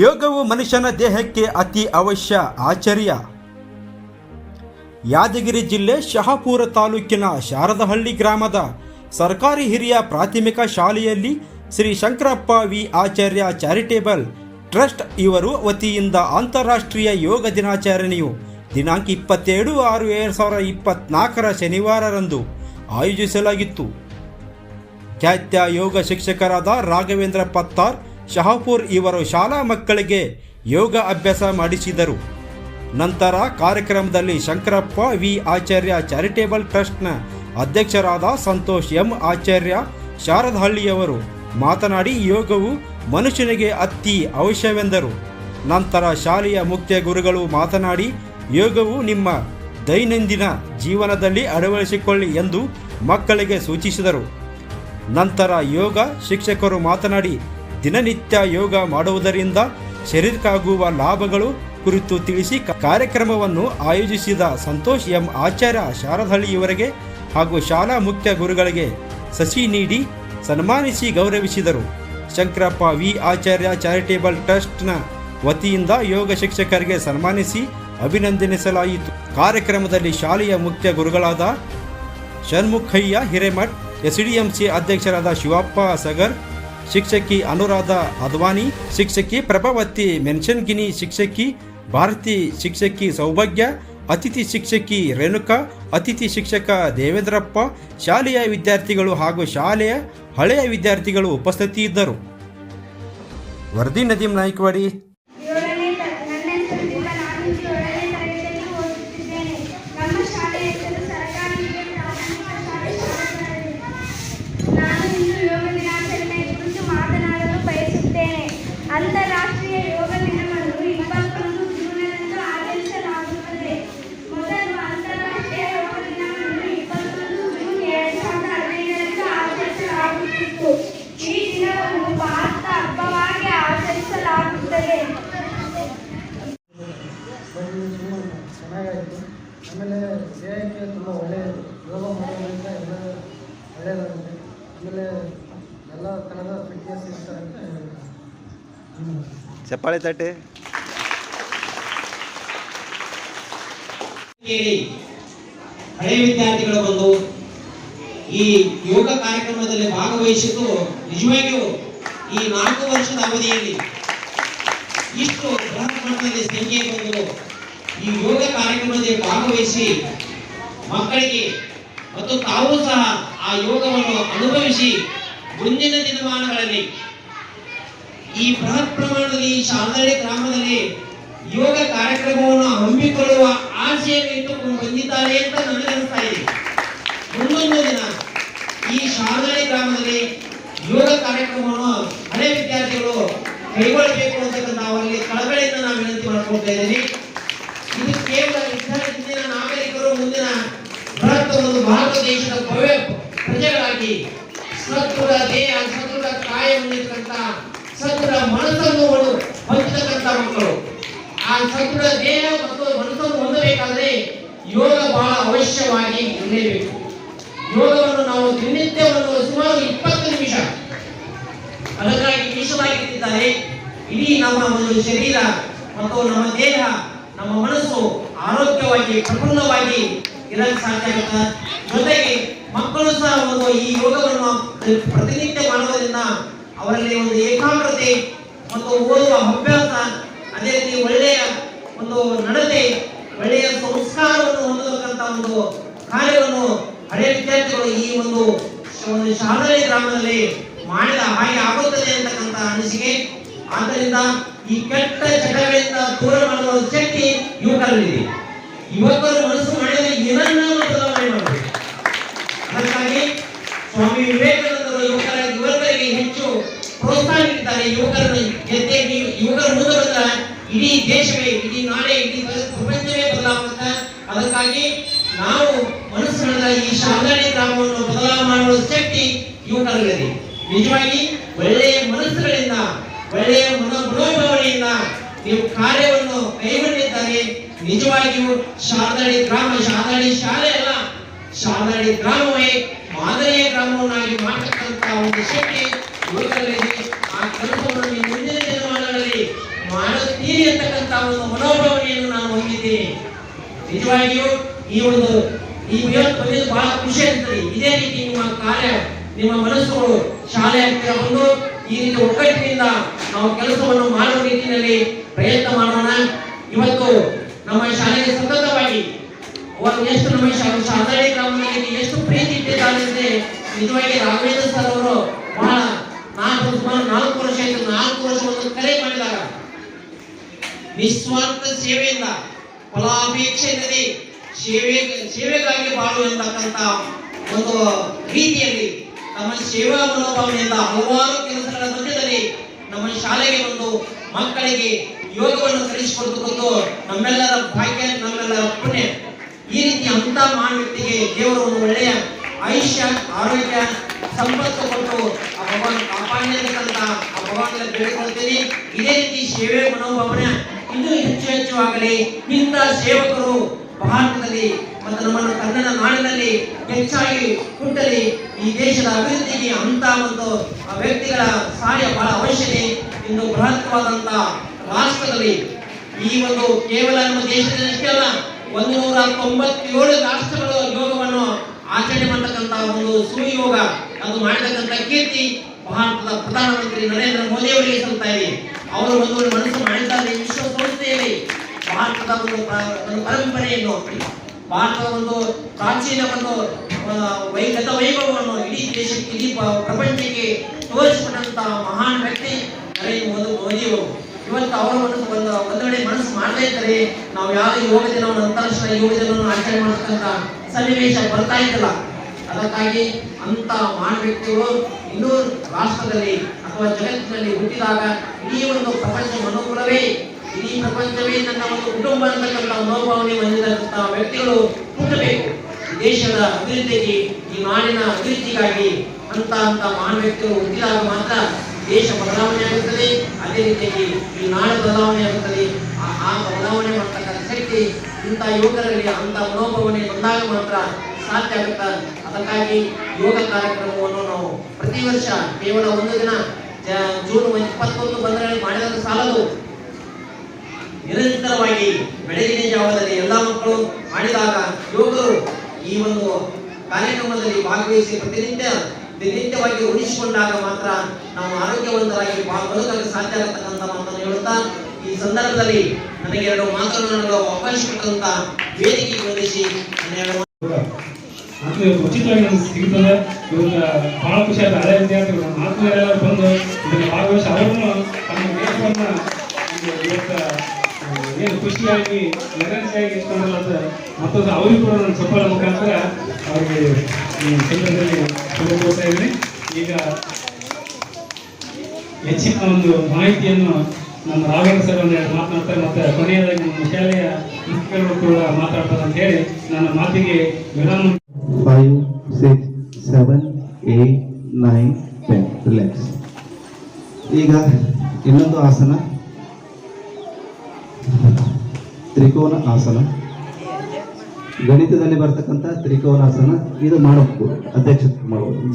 ಯೋಗವು ಮನುಷ್ಯನ ದೇಹಕ್ಕೆ ಅತಿ ಅವಶ್ಯ ಆಶ್ಚರ್ಯ ಯಾದಗಿರಿ ಜಿಲ್ಲೆ ಶಹಾಪುರ ತಾಲೂಕಿನ ಶಾರದಹಳ್ಳಿ ಗ್ರಾಮದ ಸರ್ಕಾರಿ ಹಿರಿಯ ಪ್ರಾಥಮಿಕ ಶಾಲೆಯಲ್ಲಿ Shri Shankarappa V Acharya charitable trust ಇವರು ವತಿಯಿಂದ ಅಂತಾರಾಷ್ಟ್ರೀಯ ಯೋಗ ದಿನಾಚರಣೆಯು ದಿನಾಂಕ ಇಪ್ಪತ್ತೆರಡು ಆರು ಎರಡು ಸಾವಿರದ ಇಪ್ಪತ್ನಾಲ್ಕರ ಶನಿವಾರರಂದು ಆಯೋಜಿಸಲಾಗಿತ್ತು. ಖ್ಯಾತ್ಯ ಯೋಗ ಶಿಕ್ಷಕರಾದ ರಾಘವೇಂದ್ರ ಪತ್ತಾರ್ ಶಹಾಪುರ್ ಇವರು ಶಾಲಾ ಮಕ್ಕಳಿಗೆ ಯೋಗ ಅಭ್ಯಾಸ ಮಾಡಿಸಿದರು. ನಂತರ ಕಾರ್ಯಕ್ರಮದಲ್ಲಿ ಶಂಕರಪ್ಪ ವಿ ಆಚಾರ್ಯ ಚಾರಿಟೇಬಲ್ ಟ್ರಸ್ಟ್ನ ಅಧ್ಯಕ್ಷರಾದ ಸಂತೋಷ್ ಎಂ ಆಚಾರ್ಯ ಶಾರದಹಳ್ಳಿಯವರು ಮಾತನಾಡಿ, ಯೋಗವು ಮನುಷ್ಯನಿಗೆ ಅತಿ ಅವಶ್ಯವೆಂದರು. ನಂತರ ಶಾಲೆಯ ಮುಖ್ಯ ಗುರುಗಳು ಮಾತನಾಡಿ, ಯೋಗವು ನಿಮ್ಮ ದೈನಂದಿನ ಜೀವನದಲ್ಲಿ ಅಳವಡಿಸಿಕೊಳ್ಳಿ ಎಂದು ಮಕ್ಕಳಿಗೆ ಸೂಚಿಸಿದರು. ನಂತರ ಯೋಗ ಶಿಕ್ಷಕರು ಮಾತನಾಡಿ ದಿನನಿತ್ಯ ಯೋಗ ಮಾಡುವುದರಿಂದ ಶರೀರಕ್ಕಾಗುವ ಲಾಭಗಳು ಕುರಿತು ತಿಳಿಸಿ ಕಾರ್ಯಕ್ರಮವನ್ನು ಆಯೋಜಿಸಿದ ಸಂತೋಷ್ ಎಂ ಆಚಾರ್ಯ ಶಾರದಹಳ್ಳಿಯವರಿಗೆ ಹಾಗೂ ಶಾಲಾ ಮುಖ್ಯ ಗುರುಗಳಿಗೆ ಸಸಿ ನೀಡಿ ಸನ್ಮಾನಿಸಿ ಗೌರವಿಸಿದರು. ಶಂಕರಪ್ಪ ವಿ ಆಚಾರ್ಯ ಚಾರಿಟೇಬಲ್ ಟ್ರಸ್ಟ್ನ ವತಿಯಿಂದ ಯೋಗ ಶಿಕ್ಷಕರಿಗೆ ಸನ್ಮಾನಿಸಿ ಅಭಿನಂದಿಸಲಾಯಿತು ಕಾರ್ಯಕ್ರಮದಲ್ಲಿ ಶಾಲೆಯ ಮುಖ್ಯ ಗುರುಗಳಾದ ಷಣ್ಮುಖಯ್ಯ ಹಿರೇಮಠ್, ಎಸ್ಡಿಎಂಸಿ ಅಧ್ಯಕ್ಷರಾದ ಶಿವಪ್ಪ ಸಗರ್ ಶಿಕ್ಷಕಿ ಅನುರಾಧ ಅದ್ವಾನಿ, ಶಿಕ್ಷಕಿ ಪ್ರಭಾವತಿ ಮೆನ್ಷನ್ಗಿನಿ ಶಿಕ್ಷಕಿ, ಭಾರತಿ ಶಿಕ್ಷಕಿ ಸೌಭಾಗ್ಯ, ಅತಿಥಿ ಶಿಕ್ಷಕಿ ರೇಣುಕಾ, ಅತಿಥಿ ಶಿಕ್ಷಕ ದೇವೇಂದ್ರಪ್ಪ, ಶಾಲೆಯ ವಿದ್ಯಾರ್ಥಿಗಳು ಹಾಗೂ ಶಾಲೆಯ ಹಳೆಯ ವಿದ್ಯಾರ್ಥಿಗಳು ಉಪಸ್ಥಿತಿ ಇದ್ದರು ವರದಿ ನದೀಂ ನಾಯ್ಕವಾಡಿ ಏಳನೇ ತ- ನನ್ನ ಹೆಸರು ದೀಪಾ ನಾನು ಏಳನೇ ತರಗತಿಯಲ್ಲಿ ಓದುತ್ತಿದ್ದೇನೆ ನಮ್ಮ ಶಾಲೆಯ ಹೆಸರು ಸರ್ಕಾರಿ ಹಿರಿಯ ಪ್ರಾಥಮಿಕ ಶಾಲೆ ಶಾರದಾಹಳ್ಳಿ. ನಾನು ಇಂದು ಯೋಗ ದಿನಾಚರಣೆ ಕುರಿತು ಮಾತನಾಡಲು ಬಯಸುತ್ತೇನೆ ಅಂತಾರಾಷ್ಟ್ರೀಯ ಯೋಗ ದಿನವನ್ನು ಇಪ್ಪತ್ತೊಂದು ಜೂನ್ನಿಂದ ಆಚರಿಸಲಾಗುತ್ತದೆ ಮೊದಲು ಅಂತಾರಾಷ್ಟ್ರೀಯ ಯೋಗ ದಿನವನ್ನು ಇಪ್ಪತ್ತೊಂದು ಜೂನ್ ಎರಡು ಸಾವಿರದ ಹದಿನೈದರಿಂದ ಆಚರಿಸಲಾಗುತ್ತಿತ್ತು ಈ ದಿನವನ್ನು ಭಾರತ ಹಬ್ಬವಾಗಿ ಆಚರಿಸಲಾಗುತ್ತದೆ ಬರೀ ಸುಮ್ಮನೆ ಚೆನ್ನಾಗಾಯಿತು ಆಮೇಲೆ ದೇಹಕ್ಕೆ ತುಂಬ ಒಳ್ಳೆಯದು ಯೋಗ ಮಾಡೋದ್ರಿಂದ ಎಲ್ಲ ಎಲ್ಲ ಥರದ ಚಪ್ಪಾಳೆ ತಟ್ಟೆ. ಹಳೆ ವಿದ್ಯಾರ್ಥಿಗಳು ಬಂದು ಈ ಯೋಗ ಕಾರ್ಯಕ್ರಮದಲ್ಲಿ ಭಾಗವಹಿಸಿದ್ದು ನಿಜವಾಗಿಯೂ ಈ ನಾಲ್ಕು ವರ್ಷದ ಅವಧಿಯಲ್ಲಿ ಇಷ್ಟು ಬೃಹತ್ ಸಂಖ್ಯೆ ಬಂದು ಈ ಯೋಗ ಕಾರ್ಯಕ್ರಮದಲ್ಲಿ ಭಾಗವಹಿಸಿ ಮಕ್ಕಳಿಗೆ ಮತ್ತು ತಾವು ಸಹ ಆ ಯೋಗವನ್ನು ಅನುಭವಿಸಿ ಮುಂದಿನ ದಿನಮಾನಗಳಲ್ಲಿ ಈ ಬೃಹತ್ ಪ್ರಮಾಣದಲ್ಲಿ ಈ ಶಾರದಹಳ್ಳಿ ಗ್ರಾಮದಲ್ಲಿ ಯೋಗ ಕಾರ್ಯಕ್ರಮವನ್ನು ಹಮ್ಮಿಕೊಳ್ಳುವ ಆಶೆಯನ್ನು ಇಟ್ಟುಕೊಂಡು ಬಂದಿದ್ದಾರೆ ಅಂತ ನನಗೆ ಅನಿಸ್ತಾ ಇದೆ. ಮುಂದೊಂದು ದಿನ ಈ ಶಾರದಹಳ್ಳಿ ಗ್ರಾಮದಲ್ಲಿ ಯೋಗ ಕಾರ್ಯಕ್ರಮವನ್ನು ಹಳೆ ವಿದ್ಯಾರ್ಥಿಗಳು ಕೈಗೊಳ್ಳಬೇಕು ಅಂತಕ್ಕಂಥ ಅವರಿಗೆ ಕಳಕಳಿಯಿಂದ ನಾವು ವಿನಂತಿ ಮಾಡ್ಕೊಳ್ತಾ ಇದ್ದೀವಿ. ಇದು ಕೇವಲ ವಿದ್ಯಾರ್ಥಿ ನಾಗರಿಕರು ಮುಂದಿನ ಬೃಹತ್ ಒಂದು ಭಾರತ ದೇಶದ ಭವ್ಯ ಪ್ರಜೆಗಳಾಗಿ ಸದೃಢ ದೇಹ ಸದೃಢ ಕಾಯ ಹೊಂದಿರತಕ್ಕಂಥ ಸದೃಢ ಮನಸ್ಸನ್ನು ಹೊಂದು- ಹೊಂದಿರತಕ್ಕಂಥ ಮಕ್ಕಳು. ಆ ಸದೃಢ ದೇಹ ಮತ್ತು ಮನಸ್ಸನ್ನು ಹೊಂದಬೇಕಾದ್ರೆ ಯೋಗ ಬಹಳ ಅವಶ್ಯವಾಗಿ ಇರಲೇಬೇಕು. ಯೋಗವನ್ನು ನಾವು ದಿನನಿತ್ಯವನ್ನು ಸುಮಾರು ಇಪ್ಪತ್ತು ನಿಮಿಷ ಅದಕ್ಕಾಗಿ ಮೀಸಲಾಗಿಟ್ಟಿದ್ದಾರೆ ಇಡೀ ನಮ್ಮ ಒಂದು ಶರೀರ ಮತ್ತು ನಮ್ಮ ದೇಹ, ನಮ್ಮ ಮನಸ್ಸು ಆರೋಗ್ಯವಾಗಿ ಪ್ರಫುಲ್ಲವಾಗಿ ಇರಲು ಸಾಧ್ಯ ಆಗುತ್ತೆ. ಜೊತೆಗೆ ಮಕ್ಕಳು ಸಹ ಒಂದು ಈ ಯೋಗವನ್ನು ಪ್ರತಿನಿತ್ಯ ಮಾಡುವುದರಿಂದ ಅವರಲ್ಲಿ ಒಂದು ಏಕಾಗ್ರತೆ ಮತ್ತು ಓದುವ ಅಭ್ಯಾಸ, ಅದೇ ರೀತಿ ಒಳ್ಳೆಯ ಒಂದು ನಡತೆ, ಒಳ್ಳೆಯ ಸಂಸ್ಕಾರವನ್ನು ಹೊಂದತಕ್ಕಂಥ ಒಂದು ಕಾರ್ಯವನ್ನು ಹಳೆಯ ವಿದ್ಯಾರ್ಥಿಗಳು ಈ ಒಂದು ಒಂದು ಶಾಲೆ ಗ್ರಾಮದಲ್ಲಿ ಮಾಡಿದ ಹಾಗೆ ಆಗುತ್ತದೆ ಅಂತಕ್ಕಂಥ ಅನಿಸಿಕೆ. ಆದ್ದರಿಂದ ಈ ಕೆಟ್ಟ ಚಟಗಳಿಂದ ದೂರ ಮಾಡುವ ಶಕ್ತಿ ಯುವಕರಲ್ಲಿದೆ. ಯುವಕರು ಮನಸ್ಸು ಮಾಡಿದರೆ ಏನನ್ನ ಬದಲಾವಣೆ ಮಾಡಬೇಕು ಅದಕ್ಕಾಗಿ ಸ್ವಾಮಿ ವಿವೇಕಾನಂದರು ಯುವಕರ ಯುವಕರಿಗೆ ಹೆಚ್ಚು ಪ್ರೋತ್ಸಾಹ ನೀಡಿದ್ದಾರೆ. ಯುವಕರನ್ನು ಜೊತೆ ಯುವಕರ ಮುಂದೆ ಬಂದ ಇಡೀ ದೇಶವೇ, ಇಡೀ ನಾಳೆ ಇಡೀ ಪ್ರಪಂಚವೇ ಬದಲಾಗುತ್ತೆ, ಅದಕ್ಕಾಗಿ ನಾವು ಮನಸ್ಸು ಮಾಡಿದ ಈ ಶಾಂಗಣಿ ಗ್ರಾಮವನ್ನು ಬದಲಾವಣೆ ಮಾಡುವ ಶಕ್ತಿ ಯುವಕರಲ್ಲಿದೆ. ನಿಜವಾಗಿ ಒಳ್ಳೆಯ ಮನಸ್ಸುಗಳಿಂದ, ಒಳ್ಳೆಯ ಮನೋ ಮನೋಭಾವನೆಯಿಂದ ನೀವು ಕಾರ್ಯವನ್ನು ಕೈಗೊಂಡಿದ್ದಾರೆ. ನಿಜವಾಗಿಯೂ ಶಾರದಾಳಿ ಗ್ರಾಮ ಶಾರದಾಳಿ ಶಾಲೆ ಅಲ್ಲ ಶಾರದಾಳಿ ಗ್ರಾಮವೇ ಮಾದರಿಯ ಗ್ರಾಮವನ್ನಾಗಿ ಮಾಡತಕ್ಕಂಥ ಒಂದು ಶಕ್ತಿ ಯುವಕರಲ್ಲಿ ಆ ಕೆಲಸವನ್ನು ನೀವು ಮುಂದಿನ ದಿನಮಾನಗಳಲ್ಲಿ ಅಂತಕ್ಕಂಥ ಒಂದು ಮನೋಭಾವನೆಯನ್ನು ನಾನು ಹೊಂದಿದ್ದೇನೆ. ನಿಜವಾಗಿಯೂ ಈ ಒಂದು ಈ ಬಂದಿದ್ದು ಬಹಳ ಖುಷಿ ಆಗ್ತದೆ. ಇದೇ ರೀತಿ ನಿಮ್ಮ ಕಾರ್ಯ, ನಿಮ್ಮ ಮನಸ್ಸುಗಳು ಶಾಲೆ ಹತ್ತಿರ ಬಂದು ಈ ರೀತಿ ಒಗ್ಗಟ್ಟಿನಿಂದ ನಾವು ಕೆಲಸವನ್ನು ಮಾಡುವ ರೀತಿಯಲ್ಲಿ ಪ್ರಯತ್ನ ಮಾಡೋಣ. ಇವತ್ತು ನಮ್ಮ ಶಾಲೆಗೆ ಸತತವಾಗಿ ಅವರು ಎಷ್ಟು ನಮ್ಮ ಶಾಲೆ ಗ್ರಾಮದಲ್ಲಿ ಎಷ್ಟು ಪ್ರೀತಿ ಅಂದ್ರೆ ನಿಜವಾಗಿ ರಾಘವೇಂದ್ರ ಸರ್ ಅವರು ಬಹಳ ನಾಲ್ಕು ಸುಮಾರು ನಾಲ್ಕು ವರ್ಷ ಆಯ್ತು, ನಾಲ್ಕು ವರ್ಷ ಒಂದು ಕರೆ ಮಾಡಿದಾಗ ನಿಸ್ವಾರ್ಥ ಸೇವೆಯಿಂದ, ಫಲಾಪೇಕ್ಷೆ ಇಲ್ಲದೆ ಸೇವೆ, ಸೇವೆಗಾಗಿ ಬಾಳು ಎಂಬತಕ್ಕಂತ ಒಂದು ರೀತಿಯಲ್ಲಿ ನಮ್ಮ ಸೇವಾ ಮನೋಭಾವನೆಯಿಂದ ಹಲವಾರು ಕೆಲಸಗಳ ಮಧ್ಯದಲ್ಲಿ ನಮ್ಮ ಶಾಲೆಗೆ ಬಂದು ಮಕ್ಕಳಿಗೆ ಯೋಗವನ್ನು ಕಲಿಸಿಕೊಡುವುದು ನಮ್ಮೆಲ್ಲರ ಭಾಗ್ಯ, ನಮ್ಮೆಲ್ಲರ ಪುಣ್ಯ. ಈ ರೀತಿ ಅಂತ ಮಾನ ವ್ಯಕ್ತಿಗೆ ದೇವರು ಒಂದು ಒಳ್ಳೆಯ ಆಯುಷ್ಯ, ಆರೋಗ್ಯ, ಸಂಪತ್ತು ಕೊಟ್ಟು ಆ ಭಗವಾನ್ ಕಾಪಾಡಲಿ ಅಂತಕ್ಕಂತ ಆ ಭಗವಾನ್ ಬೇಡಿಕೊಳ್ತೀನಿ. ಇದೇ ರೀತಿ ಸೇವೆ ಮನೋಭಾವನೆ ಇನ್ನೂ ಹೆಚ್ಚು ಹೆಚ್ಚು ಆಗಲಿ. ಇಂಥ ಸೇವಕರು ಭಾರತದಲ್ಲಿ ಮತ್ತು ನಮ್ಮ ಕನ್ನಡ ನಾಡಿನಲ್ಲಿ ಹೆಚ್ಚಾಗಿ ಹುಟ್ಟಲಿ. ಈ ದೇಶದ ಅಭಿವೃದ್ಧಿಗೆ ಅಂತ ಒಂದು ಆ ವ್ಯಕ್ತಿಗಳ ಸಹಾಯ ಬಹಳ ಅವಶ್ಯತೆ ಇಂದು. ಬೃಹತ್ವಾದಂತ ರಾಷ್ಟ್ರದಲ್ಲಿ ಈ ಒಂದು ಕೇವಲ ನಮ್ಮ ದೇಶದಲ್ಲಿ ಅಲ್ಲ ಒಂದು ನೂರ ತೊಂಬತ್ತೇಳು ರಾಷ್ಟ್ರಗಳು ಆಚರಣೆ ಮಾಡತಕ್ಕಂತಹ ಒಂದು ಸುಯೋಗ ಅದು ಮಾಡತಕ್ಕಂತ ಕೀರ್ತಿ ಭಾರತದ ಪ್ರಧಾನಮಂತ್ರಿ ನರೇಂದ್ರ ಮೋದಿ ಅವರಿಗೆ ಸಲ್ತಾ ಇದೆ. ಅವರು ಒಂದು ಮನಸ್ಸು ಮಾಡಿದ್ದಾರೆ ವಿಶ್ವಸಂಸ್ಥೆಯಲ್ಲಿ. ಭಾರತದ ಒಂದು ಪರಂಪರೆಯನ್ನು ಭಾರತದ ಒಂದು ಪ್ರಾಚೀನ ಒಂದು ಆ, ವೈ ಗತ ವೈಭವವನ್ನು ಇಡೀ ದೇಶಕ್ಕೆ ಇಡೀ ಪ್ರಪಂಚಕ್ಕೆ ತೋರಿಸಿಕೊಂಡಂತಹ ಮಹಾನ್ ವ್ಯಕ್ತಿ ನರೇಂದ್ರ ಮೋದಿ ಮೋದಿಯವರು ಇವತ್ತು ಅವರ ಮನಸ್ಸು ಒಂದು ಒಂದು ವೇಳೆ ಮನಸ್ಸು ಮಾಡದೇ ಇದ್ದರೆ ನಾವು ಯಾವ ಯೋಗ ದಿನವನ್ನು ಅಂತಾರಾಷ್ಟ್ರೀಯ ಯೋಗ ದಿನವನ್ನು ಆಚರಣೆ ಮಾಡತಕ್ಕಂತ ಸನ್ನಿವೇಶ ಬರ್ತಾ ಇದ್ದಲ್ಲ. ಅದಕ್ಕಾಗಿ ಅಂತ ಮಹಾನ್ ವ್ಯಕ್ತಿಗಳು ಇನ್ನೂ ರಾಷ್ಟ್ರದಲ್ಲಿ ಅಥವಾ ಜಗತ್ತಿನಲ್ಲಿ ಹುಟ್ಟಿದಾಗ ಇಡೀ ಒಂದು ಪ್ರಪಂಚ ಮನೋಕುಲವೇ ಇಡೀ ಪ್ರಪಂಚವೇ ನನ್ನ ಒಂದು ಕುಟುಂಬ ಅಂತಕ್ಕಂಥ ಮನೋಭಾವನೆ ಹೊಂದಿದಂತಹ ವ್ಯಕ್ತಿಗಳು ಹುಟ್ಟಬೇಕು. ದೇಶದ ಅಭಿವೃದ್ಧಿಗೆ, ಈ ನಾಡಿನ ಅಭಿವೃದ್ಧಿಗಾಗಿ ಅಂತ ಅಂತ ಮಹಾನ್ ವ್ಯಕ್ತಿಗಳು ಹುಟ್ಟಿದಾಗ ಮಾತ್ರ ದೇಶ ಬದಲಾವಣೆ ಆಗುತ್ತದೆ. ಅದೇ ರೀತಿಯಾಗಿ ಈ ನಾಡು ಬದಲಾವಣೆ ಆಗುತ್ತದೆ. ಆ- ಬದಲಾವಣೆ ಮಾಡ್ತಕ್ಕಂಥ ಶಕ್ತಿ ಇಂಥ ಯುವಕರಲ್ಲಿ ಅಂಥ ಮನೋಭಾವನೆ ಬಂದಾಗ ಮಾತ್ರ ಸಾಧ್ಯ ಆಗುತ್ತ. ಅದಕ್ಕಾಗಿ ಯೋಗ ಕಾರ್ಯಕ್ರಮವನ್ನು ನಾವು ಪ್ರತಿ ವರ್ಷ ಕೇವಲ ಒಂದು ದಿನ ಜೂನ್ ಇಪ್ಪತ್ತೊಂದು ಬಂದರೆ ಮಾಡಿದರೆ ಸಾಲದು. ನಿರಂತರವಾಗಿ ಬೆಳಗಿನ ಜಾವದಲ್ಲಿ ಎಲ್ಲ ಮಕ್ಕಳು ಮಾಡಿದಾಗ ಯುವಕರು ಈ ಒಂದು ಕಾರ್ಯಕ್ರಮದಲ್ಲಿ ಭಾಗವಹಿಸಿ ಪ್ರತಿನಿತ್ಯ ದಿನನಿತ್ಯವಾಗಿ ಉಳಿಸಿಕೊಂಡಾಗ ಮಾತ್ರ ನಾವು ಆರೋಗ್ಯವಂತರಾಗಿ ಬದುಕಲು ಸಾಧ್ಯ ಆಗತಕ್ಕಂಥ ಮಾತನ್ನು ಹೇಳುತ್ತಾ ಈ ಸಂದರ್ಭದಲ್ಲಿ ನನಗೆ ಎರಡು ಮಾತುಗಳನ್ನು ಅವಕಾಶ ಕೊಟ್ಟಂತ ವೇದಿಕೆ ವಂದಿಸಿ ನನ್ನ ಉಚಿತವಾಗಿ ಸಿಗ್ತದೆ ಇವಾಗ ಭಾಳ ಬಂದು ತಮ್ಮ ಖುಷಿಯಾಗಿ ಮತ್ತೊಂದು ಅವರಿಗೂ ಕೂಡ ನಾನು ಚಪ್ಪಾಳೆ ಮುಖಾಂತರ ಈ ಸಂದರ್ಭದಲ್ಲಿ ಈಗ ಹೆಚ್ಚಿನ ಒಂದು ಮಾಹಿತಿಯನ್ನು ನಮ್ಮ ರಾಘವೇಂದ್ರ ಸರ್ ಒಂದು ಎರಡು ಮಾತನಾಡ್ತಾರೆ, ಮತ್ತು ಕೊನೆಯದಾಗಿ ನಮ್ಮ ಶಾಲೆಯ ಮುಖ್ಯರು ಕೂಡ ಮಾತಾಡ್ತಾರೆ ಅಂತ ಹೇಳಿ ನನ್ನ ಮಾತಿಗೆ ವಿರಾಮ five six seven eight nine ten relax ಈಗ ಇನ್ನೊಂದು ಆಸನ. ತ್ರಿಕೋನ ಆಸನ. ಗಣಿತದಲ್ಲಿ ಬರ್ತಕ್ಕಂಥ ತ್ರಿಕೋನಾಸನ ಇದು ಮಾಡಬೇಕು. ಅಧ್ಯಕ್ಷತೆ ಮಾಡಬಹುದು